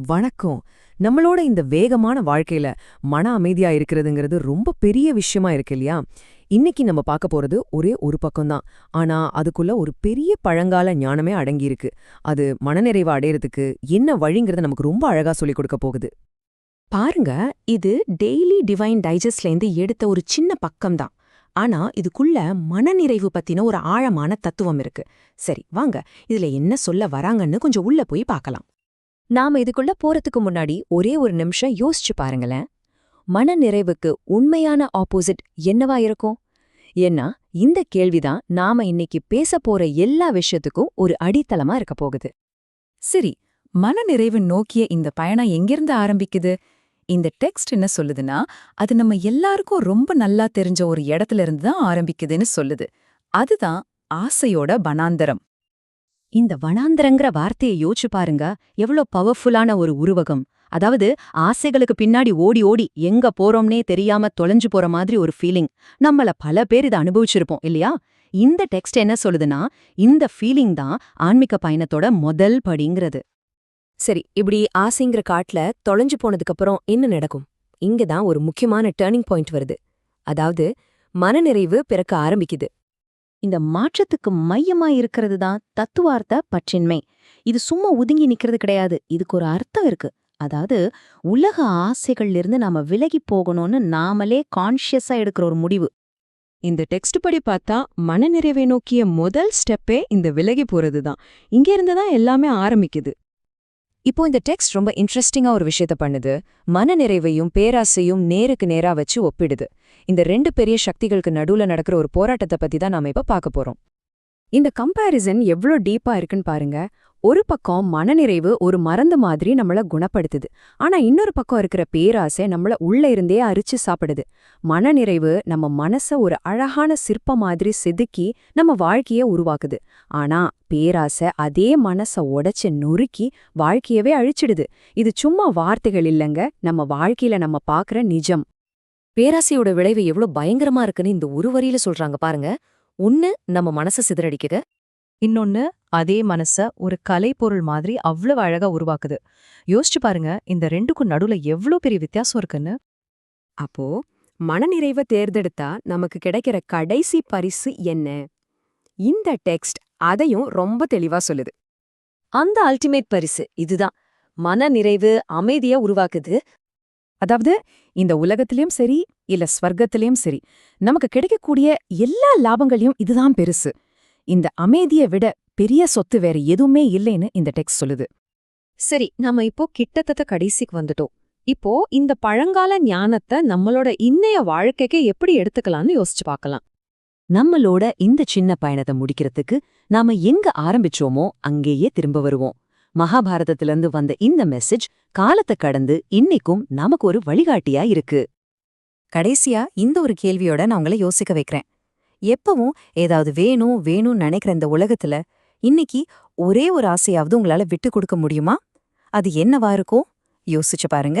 வணக்கம். நம்மளோட இந்த வேகமான வாழ்க்கையில மன அமைதியா இருக்கிறதுங்கிறது ரொம்ப பெரிய விஷயமா இருக்கு இல்லையா? இன்னைக்கு நம்ம பார்க்க போறது ஒரே ஒரு பக்கம்தான். ஆனா அதுக்குள்ள ஒரு பெரிய பழங்கால ஞானமே அடங்கியிருக்கு. அது மனநிறைவு அடையறதுக்கு என்ன வழிங்கிறத நமக்கு ரொம்ப அழகா சொல்லிக் கொடுக்க போகுது. பாருங்க இது டெய்லி டிவைன் டைஜஸ்ட்லேருந்து எடுத்த ஒரு சின்ன பக்கம்தான். ஆனா இதுக்குள்ள மனநிறைவு பத்தின ஒரு ஆழமான தத்துவம் இருக்கு. சரி வாங்க. இதுல என்ன சொல்ல வராங்கன்னு கொஞ்சம் உள்ள போய் பார்க்கலாம். நாம இதுக்குள்ள போறதுக்கு முன்னாடி ஒரே ஒரு நிமிஷம் யோசிச்சு பாருங்களேன். மனநிறைவுக்கு உண்மையான ஆப்போசிட் என்னவா இருக்கும்? ஏன்னா இந்த கேள்விதான் நாம இன்னைக்கு பேச போற எல்லா விஷயத்துக்கும் ஒரு அடித்தளமா இருக்க போகுது. சரி மனநிறைவு நோக்கிய இந்த பயணம் எங்கிருந்து ஆரம்பிக்குது? இந்த டெக்ஸ்ட் என்ன சொல்லுதுன்னா அது நம்ம எல்லாருக்கும் ரொம்ப நல்லா தெரிஞ்ச ஒரு இடத்துல இருந்து தான் ஆரம்பிக்குதுன்னு சொல்லுது. அதுதான் ஆசையோட பனாந்தரம் இந்த வனாந்திரங்கிற வார்த்தையை யோசிச்சு பாருங்க. எவ்வளோ பவர்ஃபுல்லான ஒரு உருவகம். அதாவது ஆசைகளுக்கு பின்னாடி ஓடி ஓடி எங்க போறோம்னே தெரியாம தொலைஞ்சு போற மாதிரி ஒரு ஃபீலிங் நம்மள பல பேர் இதை அனுபவிச்சிருப்போம் இல்லையா? இந்த டெக்ஸ்ட் என்ன சொல்லுதுன்னா இந்த ஃபீலிங் தான் ஆன்மீக பயணத்தோட முதல் படிங்கிறது. சரி இப்படி ஆசைங்கிற காட்டுல தொலைஞ்சு போனதுக்கப்புறம் என்ன நடக்கும்? இங்க தான் ஒரு முக்கியமான டேர்னிங் பாயிண்ட் வருது. அதாவது மனநிறைவு பிறக்க ஆரம்பிக்குது. இந்த மாற்றத்துக்கு மையமா இருக்கிறது தான் தத்துவார்த்த பற்றின்மை. இது சும்மா ஒதுங்கி நிக்கிறது கிடையாது. இதுக்கு ஒரு அர்த்தம் இருக்கு. அதாவது உலக ஆசைகள்ல இருந்து நாம விலகி போகணும்னு நாமளே கான்ஷியஸா எடுக்கிற ஒரு முடிவு. இந்த டெக்ஸ்ட் படி பார்த்தா மனநிறைவை நோக்கிய முதல் ஸ்டெப்பே இந்த விலகி போறது தான் இங்க இருந்து தான் எல்லாமே ஆரம்பிக்குது. இப்போ இந்த டெக்ஸ்ட் ரொம்ப இன்ட்ரெஸ்டிங்கா ஒரு விஷயத்த பண்ணுது. மனநிறைவையும் பேராசையும் நேருக்கு நேரா வச்சு ஒப்பிடுது. இந்த ரெண்டு பெரிய சக்திகளுக்கு நடுவுல நடக்கிற ஒரு போராட்டத்தை பத்தி தான் நாம இப்ப பார்க்க போறோம். இந்த கம்பேரிசன் எவ்ளோ டீப்பா இருக்குன்னு பாருங்க. ஒரு பக்கம் மனநிறைவு ஒரு மருந்து மாதிரி நம்மள குணப்படுத்துது. ஆனா இன்னொரு பக்கம் இருக்கிற பேராசை நம்மள உள்ள இருந்தே அரிச்சு சாப்பிடுது. மனநிறைவு நம்ம மனச ஒரு அழகான சிற்ப மாதிரி செதுக்கி நம்ம வாழ்க்கைய உருவாக்குது. ஆனா பேராசை அதே மனச உடைச்சு நொறுக்கி வாழ்க்கையவே அழிச்சிடுது. இது சும்மா வார்த்தைகள் இல்லங்க நம்ம வாழ்க்கையில நம்ம பாக்குற நிஜம். பேராசையோட விளைவு எவ்வளவு பயங்கரமா இருக்குன்னு இந்த ஒரு வரியில சொல்றாங்க பாருங்க. ஒன்னு நம்ம மனச சிதறடிக்குது. இன்னொன்னு அதே மனச ஒரு கலைப்பொருள் மாதிரி அவ்வளவு அழகா உருவாக்குது. யோசிச்சு பாருங்க இந்த ரெண்டுக்கும் நடுவுல எவ்ளோ பெரிய வித்தியாசம் இருக்குன்னு. அப்போ மனநிறைவை தேர்ந்தெடுத்தா நமக்கு கிடைக்கிற கடைசி பரிசு என்ன? இந்த டெக்ஸ்ட் அதையும் ரொம்ப தெளிவா சொல்லுது. அந்த அல்டிமேட் பரிசு இதுதான். மனநிறைவு அமைதியா உருவாக்குது. அதாவது இந்த உலகத்திலயும் சரி இல்ல ஸ்வர்க்கத்திலயும் சரி நமக்கு கிடைக்கக்கூடிய எல்லா லாபங்களையும் இதுதான் பெருசு. இந்த அமைதியை விட பெரிய சொத்து வேற எதுவுமே இல்லைன்னு இந்த டெக்ஸ்ட் சொல்லுது. சரி நாம இப்போ கிட்டத்தட்ட கடைசிக்கு வந்துட்டோம். இப்போ இந்த பழங்கால ஞானத்தை நம்மளோட இன்னைய வாழ்க்கைக்கு எப்படி எடுத்துக்கலாம்னு யோசிச்சு பார்க்கலாம். நம்மளோட இந்த சின்ன பயணத்தை முடிக்கிறதுக்கு நாம எங்க ஆரம்பிச்சோமோ அங்கேயே திரும்ப வருவோம். மகாபாரதத்திலிருந்து வந்த இந்த மெசேஜ் காலத்தை கடந்து இன்னைக்கும் நமக்கு ஒரு வழிகாட்டியா இருக்கு. கடைசியா இந்த ஒரு கேள்வியோட நான் உங்களை யோசிக்க வைக்கிறேன். எப்பவும் ஏதாவது வேணும் வேணும்னு நினைக்கிற இந்த உலகத்துல இன்னைக்கு ஒரே ஒரு ஆசையாவது உங்களால விட்டு கொடுக்க முடியுமா? அது என்னவா இருக்கும்? யோசிச்சு பாருங்க.